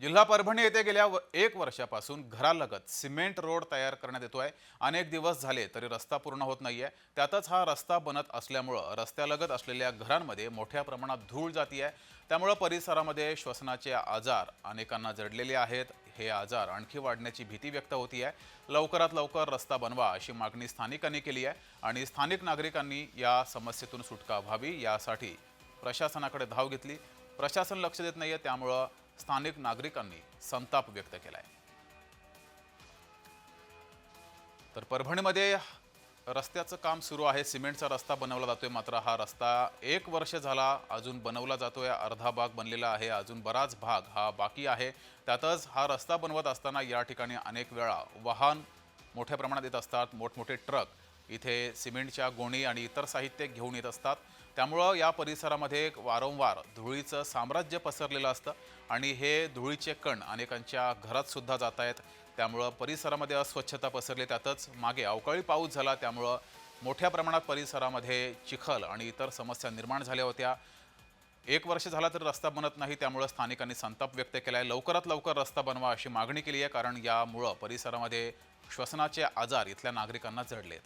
जिल्हा परभणी येथे गेल्या व- एक वर्षापासून घरालगत सिमेंट रोड तयार करण्यात येतो आहे अनेक दिवस झाले तरी रस्ता पूर्ण होत नाही आहे त्यातच हा रस्ता बनत असल्यामुळं रस्त्यालगत असलेल्या घरांमध्ये मोठ्या प्रमाणात धूळ जाती आहे त्यामुळं परिसरामध्ये श्वसनाचे आजार अनेकांना जडलेले आहेत. हे आजार आणखी वाढण्याची भीती व्यक्त होती आहे लवकरात लवकर रस्ता बनवा अशी मागणी स्थानिकांनी केली आहे आणि स्थानिक नागरिकांनी या समस्येतून सुटका व्हावी यासाठी प्रशासनाकडे धाव घेतली. प्रशासन लक्ष देत नाही आहे त्यामुळं स्थानिक नागरिकांनी संताप व्यक्त केलाय. तर परभणीमध्ये रस्त्याचं काम सुरू आहे. सिमेंटचा रस्ता बनवला जातोय. मात्र हा रस्ता एक वर्ष झाला अजून बनवला जातोय. अर्धा भाग बनलेला आहे. अजून बराच भाग हा बाकी आहे. त्यातच हा रस्ता बनवत असताना या ठिकाणी अनेक वेळा वाहन मोठ्या प्रमाणात येत असतात. मोठमोठे ट्रक इथे सिमेंटच्या गोणी आणि इतर साहित्य घेऊन येत असतात. त्यामुळं या परिसरामध्ये वारंवार धुळीचं साम्राज्य पसरलेलं असतं आणि हे धुळीचे कण अनेकांच्या घरातसुद्धा जात आहेत. त्यामुळं परिसरामध्ये अस्वच्छता पसरली त्यातच मागे अवकाळी पाऊस झाला त्यामुळं मोठ्या प्रमाणात परिसरामध्ये चिखल आणि इतर समस्या निर्माण झाल्या होत्या. एक वर्ष झाला तर रस्ता बनत नाही त्यामुळं स्थानिकांनी संताप व्यक्त केला आहे लवकरात लवकर रस्ता बनवा अशी मागणी केली आहे कारण यामुळं परिसरामध्ये श्वसनाचे आजार इथल्या नागरिकांना जडलेत.